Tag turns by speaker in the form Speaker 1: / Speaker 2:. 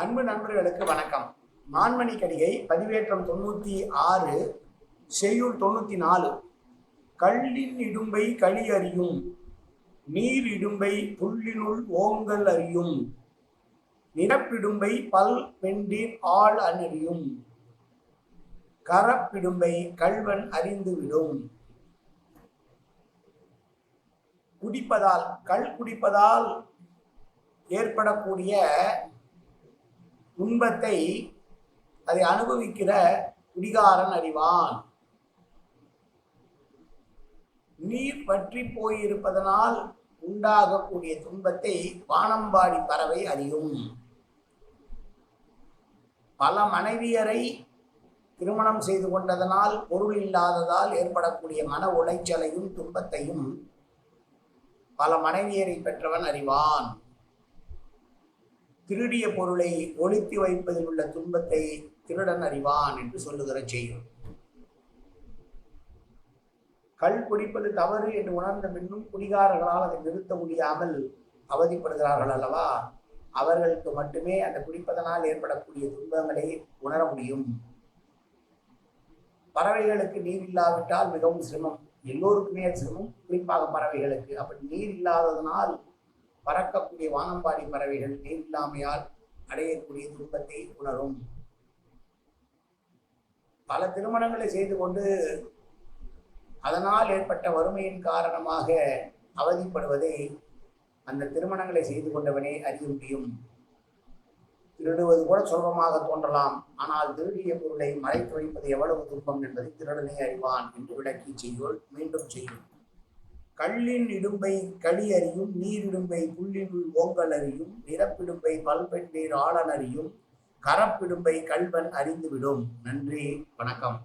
Speaker 1: அன்பு நண்பர்களுக்கு வணக்கம். மான்மணி கடிகை பதிவேற்றம் தொண்ணூற்றி ஆறு செய்யுள் தொண்ணூற்றி நாலு. கல்லின் இடும்பை களி அறியும் நீர் இடும்பை புள்ளினுள் ஓங்கல் அறியும் நிரப்பிடும்பை பல் பெண்டின் ஆள் அனறியும் கரப்பிடும்பை கல்வன் அறிந்துவிடும் குடிப்பதால் கள் குடிப்பதால் ஏற்படக்கூடிய துன்பத்தை அதை அனுபவிக்கிற குடிகாரன் அறிவான். நீர் பற்றி போயிருப்பதனால் உண்டாகக்கூடிய துன்பத்தை வானம்பாடி பறவை அறியும். பல மனைவியரை திருமணம் செய்து கொண்டதனால் பொருள் இல்லாததால் ஏற்படக்கூடிய மன உளைச்சலையும் துன்பத்தையும் பல மனைவியரை பெற்றவன் அறிவான். திருடிய பொருளை ஒளித்து வைப்பதில் உள்ள துன்பத்தை திருடன் அறிவான் என்று சொல்லுகிற செய்யும் கள் குடிப்பது தவறு என்று உணர்ந்த பின்னும் குடிகாரர்களால் அதை நிறுத்த முடியாமல் அவதிப்படுகிறார்கள் அல்லவா? அவர்களுக்கு மட்டுமே அந்த குடிப்பதனால் ஏற்படக்கூடிய துன்பங்களை உணர முடியும். பறவைகளுக்கு நீர் இல்லாவிட்டால் மிகவும் சிரமம். எல்லோருக்குமே சிரமம். குறிப்பாக பறவைகளுக்கு. அப்படி நீர் இல்லாததனால் பறக்கக்கூடிய வானம்பாடி பறவைகள் நீர் இல்லாமையால் அடையக்கூடிய துன்பத்தை உணரும். பல திருமணங்களை செய்து கொண்டு அதனால் ஏற்பட்ட வறுமையின் காரணமாக அவதிப்படுவதை அந்த திருமணங்களை செய்து கொண்டவனே அறிய முடியும். திருடுவது கூட சுலபமாக தோன்றலாம். ஆனால் திருடிய பொருளை மறைத்து வைப்பது எவ்வளவு துன்பம் என்பதை திருடனே அறிவான் என்று விளக்கி செய்யுள் மீண்டும் செய்யும் கல்லின் இடும்பை களி அறியும் நீரிடும்பை புள்ளினுள் ஓங்கல் அறியும் நிரப்பிடும்பை பல்பெண்ணீர் ஆளன் அறியும் கரப்பிடும்பை கல்வன் அறிந்துவிடும். நன்றி வணக்கம்.